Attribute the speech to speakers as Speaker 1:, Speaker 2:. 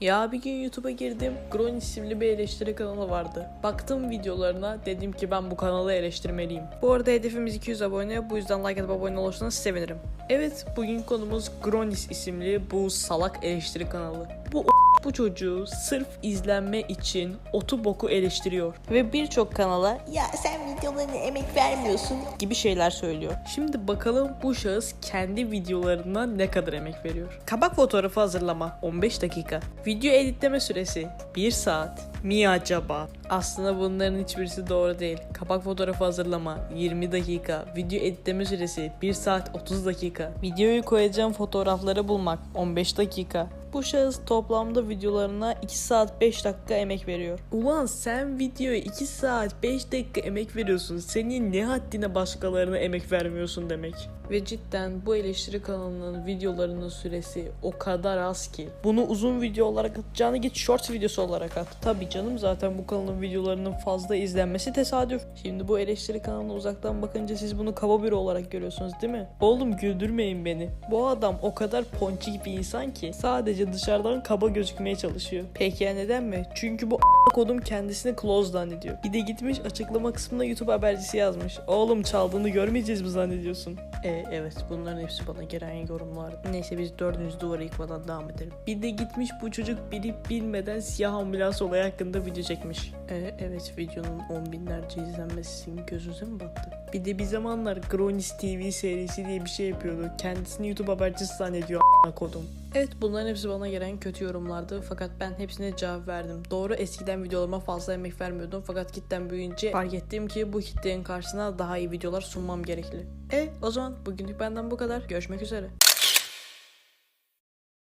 Speaker 1: Ya bir gün YouTube'a girdim. Gron isimli bir eleştiri kanalı vardı. Baktım videolarına dedim ki ben bu kanalı eleştirmeliyim. Bu arada hedefimiz 200 abone. Bu yüzden like atıp abone olursanız sevinirim. Evet bugün konumuz Gronis isimli bu salak eleştiri kanalı. Bu bu çocuğu sırf izlenme için otu boku eleştiriyor. Ve birçok kanala
Speaker 2: Ya sen videolarına emek vermiyorsun.
Speaker 1: gibi şeyler söylüyor. Şimdi bakalım bu şahıs kendi videolarına ne kadar emek veriyor. Kabak fotoğrafı hazırlama 15 dakika. Video editleme süresi 1 saat. Mi acaba? Aslında bunların hiçbirisi doğru değil. Kabak fotoğrafı hazırlama 20 dakika. Video editleme süresi 1 saat 30 dakika. Videoyu koyacağım fotoğrafları bulmak 15 dakika. Bu şahıs toplamda videolarına 2 saat 5 dakika emek veriyor. Ulan sen videoya 2 saat 5 dakika emek veriyorsun. Senin ne haddine başkalarına emek vermiyorsun demek. Ve cidden bu eleştiri kanalının videolarının süresi o kadar az ki. Bunu uzun video olarak atacağını git short videosu olarak at. Tabi canım zaten bu kanalın videolarının fazla izlenmesi tesadüf. Şimdi bu eleştiri kanalına uzaktan bakınca siz bunu kaba biri olarak görüyorsunuz değil mi? Oğlum güldürmeyin beni. Bu adam o kadar ponçik bir insan ki sadece dışarıdan kaba gözükmeye çalışıyor. Peki ya neden mi? Çünkü bu kodum kendisini close zannediyor. Bir de gitmiş açıklama kısmına YouTube habercisi yazmış. Oğlum çaldığını görmeyeceğiz mi zannediyorsun? E, evet bunların hepsi bana gelen yorumlar. Neyse biz dördüncü duvarı yıkmadan devam edelim. Bir de gitmiş bu çocuk bilip bilmeden siyah ambulans olayı hakkında video çekmiş. E, evet videonun on binlerce izlenmesi senin gözünüze mi battı? Bir de bir zamanlar Gronis TV serisi diye bir şey yapıyordu. Kendisini YouTube habercisi zannediyor a**ına kodum. Evet bunların hepsi bana gelen kötü yorumlardı fakat ben hepsine cevap verdim. Doğru eskiden videolarıma fazla emek vermiyordum fakat kitlem büyüyünce fark ettim ki bu kitlenin karşısına daha iyi videolar sunmam gerekli. E o zaman bugünlük benden bu kadar. Görüşmek üzere.